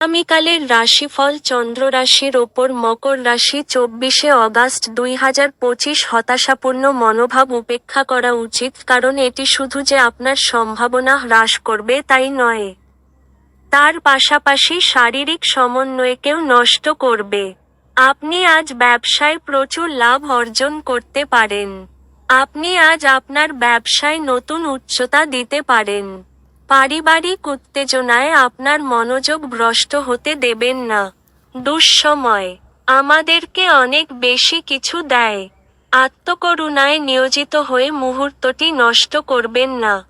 আগামীকালের রাশিফল চন্দ্র রাশির ওপর মকর রাশি চব্বিশে অগাস্ট দুই হাজার পঁচিশ হতাশাপূর্ণ মনোভাব উপেক্ষা করা উচিত কারণ এটি শুধু যে আপনার সম্ভাবনা হ্রাস করবে তাই নয়। তার পাশাপাশি শারীরিক সমন্বয়কেও নষ্ট করবে। আপনি আজ ব্যবসায় প্রচুর লাভ অর্জন করতে পারেন। আপনি আজ আপনার ব্যবসায় নতুন উচ্চতা দিতে পারেন। পারিবারিক উত্তেজনায় আপনার মনোযোগ ভ্রষ্ট হতে দেবেন না। দুঃসময়। আমাদেরকে অনেক বেশি কিছু দেয়। আত্মকরুণায় নিয়োজিত হয়ে মুহূর্তটি নষ্ট করবেন না।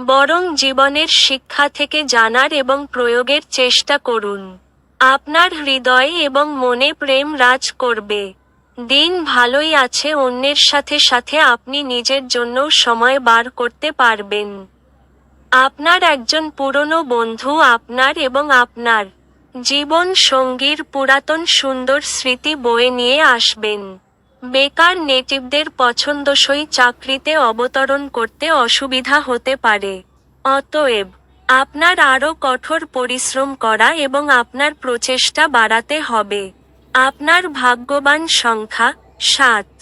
বরং জীবনের শিক্ষা থেকে জানার এবং প্রয়োগের চেষ্টা করুন। আপনার হৃদয় এবং মনে প্রেম রাজ করবে। দিন ভালোই আছে, অন্যের সাথে সাথে আপনি নিজের জন্যও সময় বার করতে পারবেন। আপনার একজন পুরনো বন্ধু আপনার এবং আপনার জীবন সঙ্গীর পুরাতন সুন্দর স্মৃতি বয়ে নিয়ে আসবেন। বেকার নেটিভদের পছন্দসই চাকরিতে অবতরণ করতে অসুবিধা হতে পারে। অতএব, আপনার আরও কঠোর পরিশ্রম করা এবং আপনার প্রচেষ্টা বাড়াতে হবে। আপনার ভাগ্যবান সংখ্যা, সাত।